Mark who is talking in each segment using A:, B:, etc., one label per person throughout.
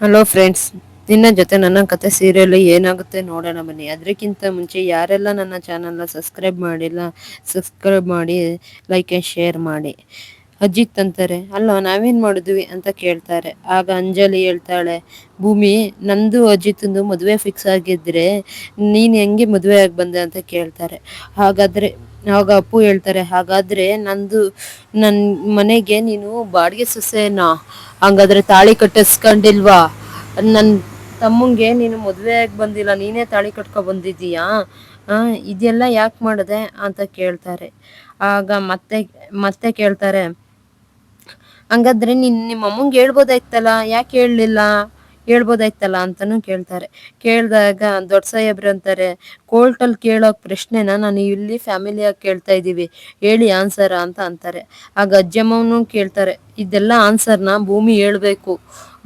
A: Hello friends ನಿನ್ನ ಜೊತೆ ನನ್ನ ಕತೆ ಸೀರಿಯಲ್ ಏನಾಗುತ್ತೆ ನೋಡೋಣ ಬನ್ನಿ. ಅದಕ್ಕಿಂತ ಮುಂಚೆ ಯಾರೆಲ್ಲ ನನ್ನ ಚಾನಲ್ನ ಸಬ್ಸ್ಕ್ರೈಬ್ ಮಾಡಿಲ್ಲ ಸಬ್ಸ್ಕ್ರೈಬ್ ಮಾಡಿ ಲೈಕ್ ಆ್ಯಂಡ್ ಶೇರ್ ಮಾಡಿ. ಅಜಿತ್ ಅಂತಾರೆ, ಅಲ್ಲ, ನಾವೇನು ಮಾಡಿದ್ವಿ? ಅಂತ ಕೇಳ್ತಾರೆ. ಆಗ ಅಂಜಲಿ ಹೇಳ್ತಾಳೆ, ಭೂಮಿ, ನಂದು ಅಜಿತ್ಂದು ಮದುವೆ ಫಿಕ್ಸ್ ಆಗಿದ್ರೆ ನೀನು ಹೆಂಗೆ ಮದುವೆ ಆಗಿ ಬಂದೆ? ಅಂತ ಕೇಳ್ತಾರೆ. ಹಾಗಾದರೆ, ಆಗ ಅಪ್ಪು ಹೇಳ್ತಾರೆ, ಹಾಗಾದರೆ ನಂದು ನನ್ನ ಮನೆಗೆ ನೀನು ಬಾಡಿಗೆ ಸೊಸೆನಾ? ಹಂಗಾದ್ರೆ ತಾಳಿ ಕಟ್ಟಿಸ್ಕೊಂಡಿಲ್ವಾ? ನನ್ನ ತಮ್ಮಂಗೆ ನೀನು ಮದುವೆ ಆಗಿ ಬಂದಿಲ್ಲ, ನೀನೇ ತಾಳಿ ಕಟ್ಕೊ ಬಂದಿದ್ದೀಯಾ? ಇದೆಲ್ಲ ಯಾಕೆ ಮಾಡಿದೆ? ಅಂತ ಕೇಳ್ತಾರೆ. ಆಗ ಮತ್ತೆ ಮತ್ತೆ ಕೇಳ್ತಾರೆ ಹಂಗಾದ್ರೆ ನಿನ್ ನಿಮ್ಮ ಅಮ್ಮಂಗೆ ಹೇಳ್ಬೋದಾಯ್ತಲ್ಲ? ಯಾಕೆ ಹೇಳಲಿಲ್ಲ? ಹೇಳ್ಬೋದಾಯ್ತಲ್ಲ ಅಂತಾನು ಕೇಳ್ತಾರೆ. ಕೇಳಿದಾಗ ದೊಡ್ಡ ಸಾಹೇಬ್ರು ಅಂತಾರೆ ಕೋರ್ಟಲ್ಲಿ ಕೇಳೋ ಪ್ರಶ್ನೆನ ನಾನು ಇಲ್ಲಿ ಫ್ಯಾಮಿಲಿಯಾಗಿ ಕೇಳ್ತಾ ಇದ್ದೀವಿ. ಹೇಳಿ ಆನ್ಸರ್ ಅಂತ ಅಂತಾರೆ. ಆಗ ಅಜ್ಜಮ್ಮನು ಕೇಳ್ತಾರೆ, ಇದೆಲ್ಲ ಆನ್ಸರ್ನ ಭೂಮಿ ಹೇಳ್ಬೇಕು.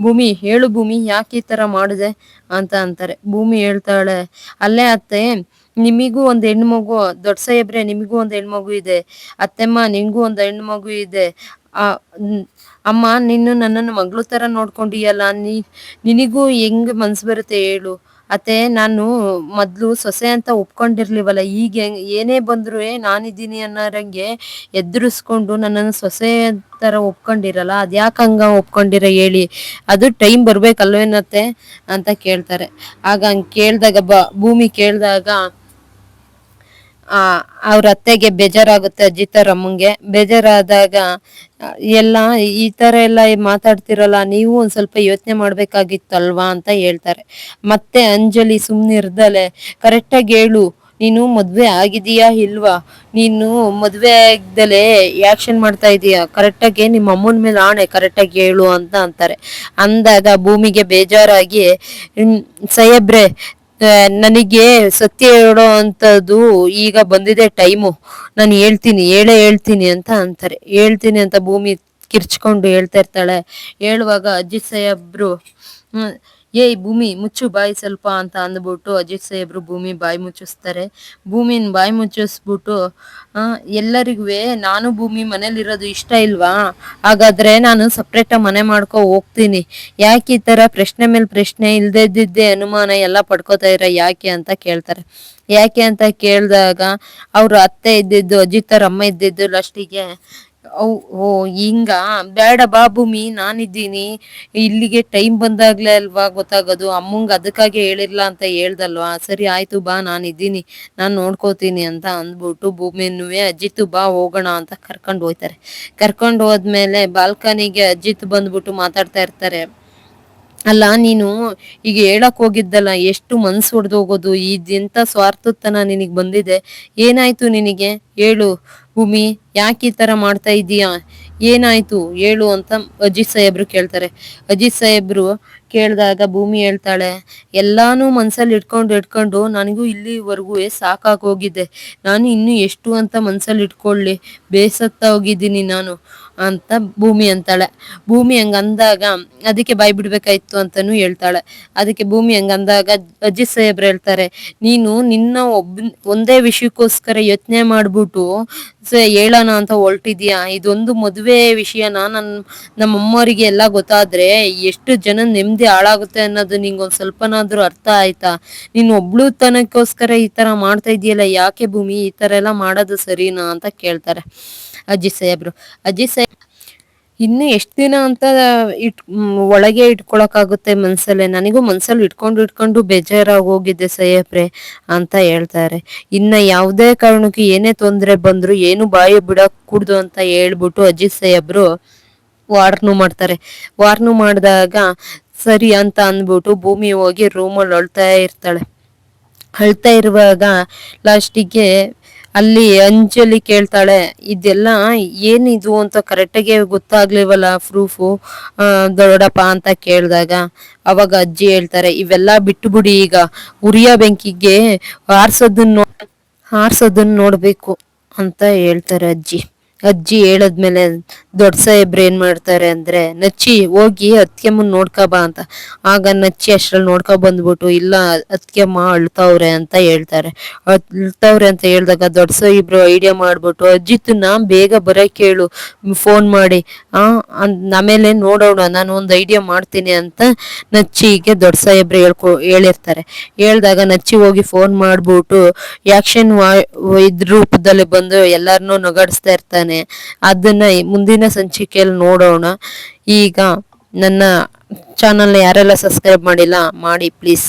A: ಭೂಮಿ, ಹೇಳು ಭೂಮಿ, ಯಾಕೆ ಈ ಥರ ಮಾಡಿದೆ? ಅಂತ ಅಂತಾರೆ. ಭೂಮಿ ಹೇಳ್ತಾಳೆ, ಅಲ್ಲೇ ಅತ್ತೆ, ನಿಮಿಗೂ ಒಂದು ಹೆಣ್ಮಗು ದೊಡ್ಡ ಸಾಹೇಬ್ರೆ, ನಿಮಗೂ ಒಂದು ಹೆಣ್ಮಗು ಇದೆ. ಅತ್ತೆಮ್ಮ ನಿಮಗೂ ಒಂದು ಹೆಣ್ಮಗು ಇದೆ. ಅಮ್ಮ, ನೀನು ನನ್ನನ್ನು ಮಗಳು ಥರ ನೋಡ್ಕೊಂಡಿಯಲ್ಲ, ನೀ, ನಿನಗೂ ಹೆಂಗ್ ಮನ್ಸು ಬರುತ್ತೆ ಹೇಳು. ಅತ್ತೆ, ನಾನು ಮೊದಲು ಸೊಸೆ ಅಂತ ಒಪ್ಕೊಂಡಿರ್ಲಿವಲ್ಲ, ಈಗ ಏನೇ ಬಂದರೂ ನಾನಿದ್ದೀನಿ ಅನ್ನೋರಂಗೆ ಎದುರಿಸ್ಕೊಂಡು ನನ್ನನ್ನು ಸೊಸೆ ಥರ ಒಪ್ಕೊಂಡಿರಲ್ಲ ಅದು ಯಾಕೆ ಹಂಗ ಒಪ್ಕೊಂಡಿರ ಹೇಳಿ. ಅದು ಟೈಮ್ ಬರಬೇಕಲ್ವೇನತ್ತೆ ಅಂತ ಕೇಳ್ತಾರೆ. ಆಗ ಹಂಗೆ ಕೇಳಿದಾಗ ಬ, ಭೂಮಿ ಕೇಳಿದಾಗ ಅವ್ರ ಅತ್ತೆಗೆ ಬೇಜಾರಾಗುತ್ತೆ ಅಜ್ಜಿತರ್ ಅಮ್ಮಂಗೆ. ಬೇಜಾರಾದಾಗ ಎಲ್ಲ, ಈ ತರ ಎಲ್ಲ ಮಾತಾಡ್ತಿರಲ್ಲ, ನೀವು ಒಂದು ಸ್ವಲ್ಪ ಯೋಚನೆ ಮಾಡಬೇಕಾಗಿತ್ತಲ್ವಾ ಅಂತ ಹೇಳ್ತಾರೆ. ಮತ್ತೆ ಅಂಜಲಿ ಸುಮ್ಮನಿರ್ದಲೆ ಕರೆಕ್ಟಾಗಿ ಹೇಳು, ನೀನು ಮದುವೆ ಆಗಿದೀಯಾ ಇಲ್ವಾ? ನೀನು ಮದುವೆ ಆಗ್ದಲೆ ಆಕ್ಷನ್ ಮಾಡ್ತಾ ಇದೀಯಾ? ಕರೆಕ್ಟಾಗಿ ನಿಮ್ಮ ಅಮ್ಮನ ಮೇಲೆ ಆಣೆ ಕರೆಕ್ಟಾಗಿ ಹೇಳು ಅಂತ ಅಂತಾರೆ. ಅಂದಾಗ ಭೂಮಿಗೆ ಬೇಜಾರಾಗಿ ಸಾಹೇಬ್ರೆ ನನಗೆ ಸತ್ಯ ಹೇಳೋ ಅಂಥದ್ದು ಈಗ ಬಂದಿದೆ ಟೈಮು. ನಾನು ಹೇಳ್ತೀನಿ, ಹೇಳೇ ಹೇಳ್ತೀನಿ ಅಂತ ಅಂತಾರೆ. ಹೇಳ್ತೀನಿ ಅಂತ ಭೂಮಿ ಕಿರ್ಚ್ಕೊಂಡು ಹೇಳ್ತಾ ಇರ್ತಾಳೆ. ಹೇಳುವಾಗ ಅಜ್ಜಿ ಸಾಹೇಬ್ರು ಏಯ್ ಭೂಮಿ ಮುಚ್ಚು, ಬಾಯಿ ಸ್ವಲ್ಪ ಅಂತ ಅಂದ್ಬಿಟ್ಟು ಅಜಿತ್ ಸಾಹೇಬ್ರು ಭೂಮಿ ಬಾಯಿ ಮುಚ್ಚಿಸ್ತಾರೆ. ಭೂಮಿನ ಬಾಯಿ ಮುಚ್ಚಿಸ್ಬಿಟ್ಟು ಎಲ್ಲರಿಗೂ ನಾನು ಭೂಮಿ ಮನೇಲಿರೋದು ಇಷ್ಟ ಇಲ್ವಾ? ಹಾಗಾದ್ರೆ ನಾನು ಸಪ್ರೇಟಾಗಿ ಮನೆ ಮಾಡ್ಕೊ ಹೋಗ್ತೀನಿ. ಯಾಕೆ ಈ ತರ ಪ್ರಶ್ನೆ ಮೇಲೆ ಪ್ರಶ್ನೆ ಇಲ್ದಿದ್ದೆ ಅನುಮಾನ ಎಲ್ಲ ಪಡ್ಕೋತಾ ಇರ ಯಾಕೆ ಅಂತ ಕೇಳ್ತಾರೆ. ಯಾಕೆ ಅಂತ ಕೇಳಿದಾಗ ಅವ್ರ ಅತ್ತೆ ಇದ್ದಿದ್ದು, ಅಜಿತ್ ಅಮ್ಮ ಇದ್ದಿದ್ದು ಲಾಸ್ಟಿಗೆ ಓ ಹಿಂಗ. ಬೇಡ ಬಾ ಭೂಮಿ, ನಾನಿದ್ದೀನಿ. ಇಲ್ಲಿಗೆ ಟೈಮ್ ಬಂದಾಗ್ಲೇ ಅಲ್ವಾ ಗೊತ್ತಾಗೋದು. ಅಮ್ಮಂಗ್ ಅದಕ್ಕಾಗಿ ಹೇಳಿರ್ಲ ಅಂತ ಹೇಳ್ದಲ್ವಾ. ಸರಿ, ಆಯ್ತು ಬಾ, ನಾನಿದ್ದೀನಿ. ನಾನು ನೋಡ್ಕೋತೀನಿ ಅಂತ ಅಂದ್ಬಿಟ್ಟು ಭೂಮಿನೂ ಅಜಿತ್ ಬಾ, ಹೋಗೋಣ ಅಂತ ಕರ್ಕೊಂಡು ಹೋಯ್ತಾರೆ. ಕರ್ಕೊಂಡು ಹೋದ್ಮೇಲೆ ಬಾಲ್ಕನಿಗೆ ಅಜಿತ್ ಬಂದ್ಬಿಟ್ಟು ಮಾತಾಡ್ತಾ ಇರ್ತಾರೆ. ಅಲ್ಲ, ನೀನು ಈಗ ಹೇಳಕ್ ಹೋಗಿದ್ದಲ್ಲ, ಎಷ್ಟು ಮನ್ಸು ಹೊಡೆದೋಗೋದು ಇದೆಂತ ಸ್ವಾರ್ಥತನ ನಿನಗೆ ಬಂದಿದೆ. ಏನಾಯ್ತು ನಿನಗೆ? ಹೇಳು, ಭೂಮಿ, ಯಾಕೆ ಈ ತರ ಮಾಡ್ತಾ ಇದೀಯಾ? ಏನಾಯ್ತು? ಹೇಳು ಅಂತ ಅಜಿತ್ ಸಾಹೇಬ್ರು ಕೇಳ್ತಾರೆ. ಅಜಿತ್ ಸಾಹೇಬ್ರು ಕೇಳಿದಾಗ ಭೂಮಿ ಹೇಳ್ತಾಳೆ, ಎಲ್ಲಾನು ಮನ್ಸಲ್ಲಿ ಇಟ್ಕೊಂಡು ಇಟ್ಕೊಂಡು ನನಗೂ ಇಲ್ಲಿವರೆಗೂ ಸಾಕಾಗಿ ಹೋಗಿದೆ. ನಾನು ಇನ್ನು ಎಷ್ಟು ಅಂತ ಮನ್ಸಲ್ಲಿ ಇಟ್ಕೊಳ್ಳಿ, ಬೇಸತ್ತ ಹೋಗಿದ್ದೀನಿ ನಾನು. ಅಂತ ಭೂಮಿ ಅಂತಾಳೆ. ಭೂಮಿ ಹಂಗಂದಾಗ ಅದಕ್ಕೆ ಬಾಯ್ ಬಿಡ್ಬೇಕಾಯ್ತು ಅಂತಾನು ಹೇಳ್ತಾಳೆ. ಅದಕ್ಕೆ ಭೂಮಿ ಹಂಗಂದಾಗ ಅಜ್ಜಿ ಸಾಹೇಬ್ರು ಹೇಳ್ತಾರೆ, ನೀನು ನಿನ್ನ ಒಬ್ಬ ಒಂದೇ ವಿಷಯಕ್ಕೋಸ್ಕರ ಯೋಚನೆ ಮಾಡ್ಬಿಟ್ಟು ಹೇಳೋಣ ಅಂತ ಹೊರಟಿದ್ಯಾ? ಇದೊಂದು ಮದುವೆ ವಿಷಯ ನನ್ ನಮ್ಮ ಅಮ್ಮವರಿಗೆ ಎಲ್ಲ ಗೊತ್ತಾದ್ರೆ ಎಷ್ಟು ಜನ ನೆಮ್ಮದಿ ಹಾಳಾಗುತ್ತೆ ಅನ್ನೋದು ನಿಂಗೆ ಒಂದ್ ಸ್ವಲ್ಪನಾದ್ರೂ ಅರ್ಥ ಆಯ್ತಾ? ನೀನು ಒಬ್ಳು ತನಕ್ಕೋಸ್ಕರ ಈ ತರ ಮಾಡ್ತಾ ಇದೆಯಲ್ಲ, ಯಾಕೆ ಭೂಮಿ ಈ ತರ ಎಲ್ಲ ಮಾಡೋದು ಸರಿನಾ? ಅಂತ ಕೇಳ್ತಾರೆ. ಅಜಿತ್ ಸಾಹೇಬ್ರು. ಅಜಿತ್ ಸಾಹೇಬ್ ಇನ್ನು ಎಷ್ಟು ದಿನ ಅಂತ ಇಟ್ ಒಳಗೆ ಇಟ್ಕೊಳಕಾಗುತ್ತೆ ಮನಸ್ಸಲ್ಲೇ ನನಗೂ ಮನ್ಸಲ್ಲಿ ಇಟ್ಕೊಂಡು ಇಟ್ಕೊಂಡು ಬೇಜಾರಾಗಿ ಹೋಗಿದ್ದೆ ಸಾಹೇಬ್ರೆ ಅಂತ ಹೇಳ್ತಾರೆ. ಇನ್ನ ಯಾವುದೇ ಕಾರಣಕ್ಕೂ ಏನೇ ತೊಂದರೆ ಬಂದ್ರು ಏನು ಬಾಯಿ ಬಿಡಕ್ ಕುಡ್ದು ಅಂತ ಹೇಳ್ಬಿಟ್ಟು ಅಜಿತ್ ಸಾಹೇಬ್ರು ವಾರ್ನು ಮಾಡ್ತಾರೆ. ವಾರ್ನು ಮಾಡಿದಾಗ ಸರಿ ಅಂತ ಅಂದ್ಬಿಟ್ಟು ಭೂಮಿ ಹೋಗಿ ರೂಮಲ್ಲಿ ಅಳ್ತಾ ಇರ್ತಾಳೆ. ಅಳ್ತಾ ಇರುವಾಗ ಲಾಸ್ಟಿಗೆ ಅಲ್ಲಿ ಅಂಜಲಿ ಕೇಳ್ತಾಳೆ, ಇದೆಲ್ಲ ಏನಿದು ಅಂತ ಕರೆಕ್ಟಾಗಿ ಗೊತ್ತಾಗ್ಲಿವಲ್ಲ ಪ್ರೂಫು ದೊಡ್ಡಪ್ಪ ಅಂತ ಕೇಳಿದಾಗ ಅವಾಗ ಅಜ್ಜಿ ಹೇಳ್ತಾರೆ, ಇವೆಲ್ಲ ಬಿಟ್ಟುಬಿಡಿ ಈಗ. ಉರಿಯ ಬೆಂಕಿಗೆ ಆರ್ಸೋದನ್ನ ಆರ್ಸೋದನ್ನ ನೋಡಬೇಕು ಅಂತ ಹೇಳ್ತಾರೆ ಅಜ್ಜಿ. ಅಜ್ಜಿ ಹೇಳದ್ಮೇಲೆ ದೊಡ್ಡ ಸಾಹೇಬ್ರು ಏನ್ ಮಾಡ್ತಾರೆ ಅಂದ್ರೆ, ನಚ್ಚಿ ಹೋಗಿ ಅತ್ಯಮ್ಮನ್ ನೋಡ್ಕೊ ಬಾ ಅಂತ. ಆಗ ನಚ್ಚಿ ಅಷ್ಟ್ರಲ್ಲಿ ನೋಡ್ಕೊ ಬಂದ್ಬಿಟ್ಟು, ಇಲ್ಲ ಅತ್ಯಮ್ಮ ಅಳ್ತಾವ್ರೆ ಅಂತ ಹೇಳ್ತಾರೆ. ಅಳ್ತಾವ್ರೆ ಅಂತ ಹೇಳಿದಾಗ ದೊಡ್ಡ ಸಾಹೇಬ್ರು ಐಡಿಯಾ ಮಾಡ್ಬಿಟ್ಟು ಅಜ್ಜಿತನ್ನ ಬೇಗ ಬರಕ್ಕೆ ಹೇಳು ಫೋನ್ ಮಾಡಿ. ಆ ಆಮೇಲೆ ನೋಡೋಣ, ನಾನು ಒಂದು ಐಡಿಯಾ ಮಾಡ್ತೀನಿ ಅಂತ ನಚ್ಚಿಗೆ ದೊಡ್ಡ ಸಾಹೇಬ್ರು ಹೇಳ್ಕೊ, ಹೇಳಿರ್ತಾರೆ. ಹೇಳ್ದಾಗ ನಚ್ಚಿ ಹೋಗಿ ಫೋನ್ ಮಾಡ್ಬಿಟ್ಟು ಆಕ್ಷನ್ ಇದ್ರ ರೂಪದಲ್ಲಿ ಬಂದು ಎಲ್ಲರನ್ನೂ ನಗಾಡಿಸ್ತಾ ಇರ್ತಾನೆ. ಅದನ್ನ ಮುಂದಿನ ಸಂಚಿಕೆಯಲ್ಲಿ ನೋಡೋಣ. ಈಗ ನನ್ನ ಚಾನಲ್ನ ಯಾರೆಲ್ಲ ಸಬ್ಸ್ಕ್ರೈಬ್ ಮಾಡಿಲ್ಲ ಮಾಡಿ ಪ್ಲೀಸ್